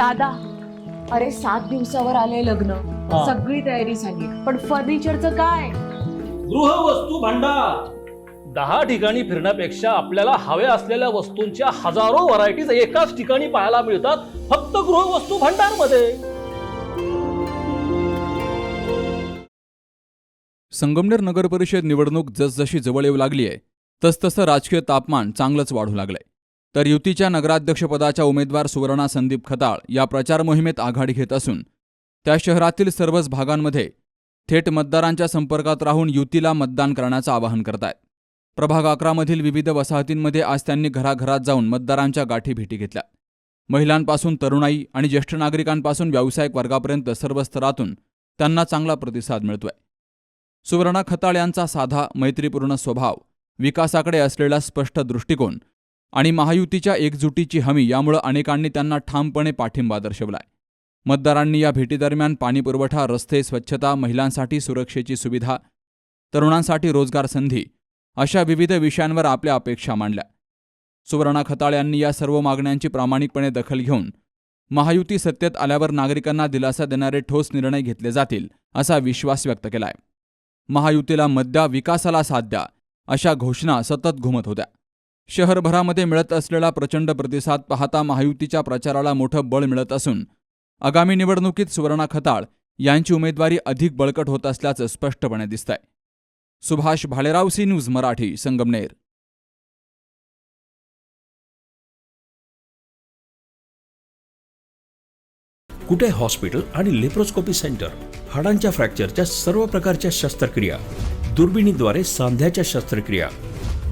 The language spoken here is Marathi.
दादा अरे सात दिवसावर आले लग्न. हा. सगळी तयारी झाली. पण फर्निचरचं काय? गृहवस्तू भांडार. दहा ठिकाणी फिरण्यापेक्षा आपल्याला हव्या असलेल्या वस्तूंच्या हजारो व्हरायटीज एकाच ठिकाणी पाहायला मिळतात फक्त गृहवस्तू भांडारमध्ये संगमनेर नगर परिषद निवडणूक जसजशी जवळ येऊ लागली आहे तसतसं राजकीय तापमान चांगलंच वाढू लागलंय. तर युतीच्या नगराध्यक्षपदाच्या उमेदवार सुवर्णा संदीप खताळ या प्रचार मोहिमेत आघाडी घेत असून त्या शहरातील सर्वच भागांमध्ये थेट मतदारांच्या संपर्कात राहून युतीला मतदान करण्याचं आवाहन करतायत. प्रभाग अकरामधील विविध वसाहतींमध्ये आज त्यांनी घराघरात जाऊन मतदारांच्या गाठी भेटी घेतल्या. महिलांपासून तरुणाई आणि ज्येष्ठ नागरिकांपासून व्यावसायिक वर्गापर्यंत सर्व स्तरातून त्यांना चांगला प्रतिसाद मिळतोय. सुवर्णा खताळ यांचा साधा मैत्रीपूर्ण स्वभाव विकासाकडे असलेला स्पष्ट दृष्टिकोन आणि महायुतीच्या एकजुटीची हमी यामुळं अनेकांनी त्यांना ठामपणे पाठिंबा दर्शवलाय. मतदारांनी या भेटीदरम्यान पाणीपुरवठा रस्ते स्वच्छता महिलांसाठी सुरक्षेची सुविधा तरुणांसाठी रोजगार संधी अशा विविध विषयांवर आपल्या अपेक्षा मांडल्या. सुवर्णा खताळ यांनी या सर्व मागण्यांची प्रामाणिकपणे दखल घेऊन महायुती सत्तेत आल्यावर नागरिकांना दिलासा देणारे ठोस निर्णय घेतले जातील असा विश्वास व्यक्त केलाय. महायुतीला मद्या विकासाला साथ द्या अशा घोषणा सतत घुमत होत्या. शहरभरामध्ये मिळत असलेला प्रचंड प्रतिसाद पाहता महायुतीच्या प्रचाराला मोठं बळ मिळत असून आगामी निवडणुकीत सुवर्णा खताळ यांची उमेदवारी अधिक बळकट होत असल्याचं स्पष्टपणे दिसतंय. Subhash Bhalerao C news Marathi Sangamner. Kute hospital आणि लेप्रोस्कोपी सेंटर? हाडांच्या फ्रॅक्चरच्या सर्व प्रकारच्या शस्त्रक्रिया. दुर्बिणीद्वारे सांध्याच्या शस्त्रक्रिया.